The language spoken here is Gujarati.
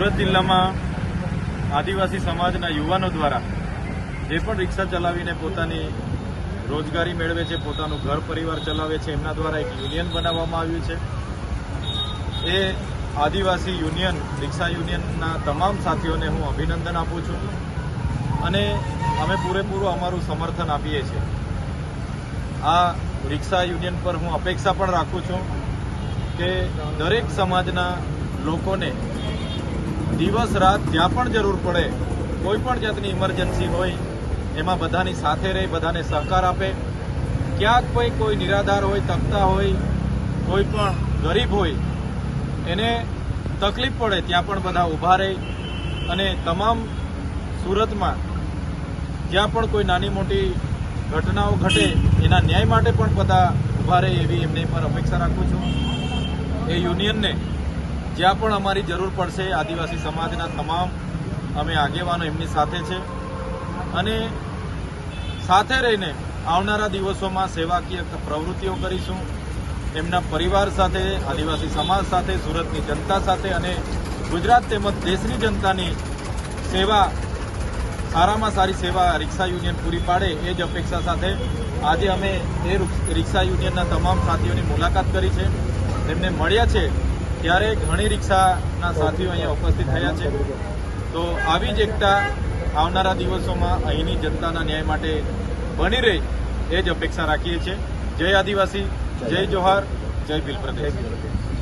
સુરત જિલ્લામાં આદિવાસી સમાજના યુવાનો દ્વારા જે પણ રિક્ષા ચલાવીને પોતાની રોજગારી મેળવે છે, પોતાનું ઘર પરિવાર ચલાવે છે, એમના દ્વારા એક યુનિયન બનાવવામાં આવ્યું છે. એ આદિવાસી યુનિયન, રિક્ષા યુનિયનના તમામ સાથીઓને હું અભિનંદન આપું છું અને અમે પૂરેપૂરું અમારું સમર્થન આપીએ છીએ. આ રિક્ષા યુનિયન પર હું અપેક્ષા પણ રાખું છું કે દરેક સમાજના લોકોને દિવસ રાત જ્યાં પણ જરૂર પડે, કોઈ પણ જાતની ઇમરજન્સી હોય, એમાં બધાની સાથે રહી, બધાને સહકાર આપે. ક્યાંક કોઈ કોઈ નિરાધાર હોય, તકતા હોય, કોઈ પણ ગરીબ હોય, એને તકલીફ પડે, ત્યાં પણ બધા ઊભા રહે. અને તમામ સુરતમાં જ્યાં પણ કોઈ નાની મોટી ઘટનાઓ ઘટે, એના ન્યાય માટે પણ બધા ઊભા રહે એવી એમની પર અપેક્ષા રાખું છું. એ યુનિયનને જ્યાં પણ અમારી જરૂર પડશે, આદિવાસી સમાજના તમામ અમે આગેવાનો એમની સાથે છે. અને સાથે રહીને આવનારા દિવસોમાં સેવાકીય પ્રવૃત્તિઓ કરીશું. એમના પરિવાર સાથે, આદિવાસી સમાજ સાથે, સુરતની જનતા સાથે અને ગુજરાત તેમજ દેશની જનતાની સેવા, સારામાં સારી સેવા રિક્ષા યુનિયન પૂરી પાડે એ જ અપેક્ષા સાથે આજે અમે એ રુક- રિક્ષા યુનિયનના તમામ સાથીઓની મુલાકાત કરી છે. તેમને મળ્યા છે ત્યારે ઘણી રિક્ષાના સાથીઓ અહીંયા ઉપસ્થિત થયા છે. તો આવી જ એકતા આવનારા દિવસોમાં અહીંની જનતાના ન્યાય માટે બની રહે એ જ અપેક્ષા રાખીએ છીએ. જય આદિવાસી જય જોહાર જય ભીલ પ્રદેશ.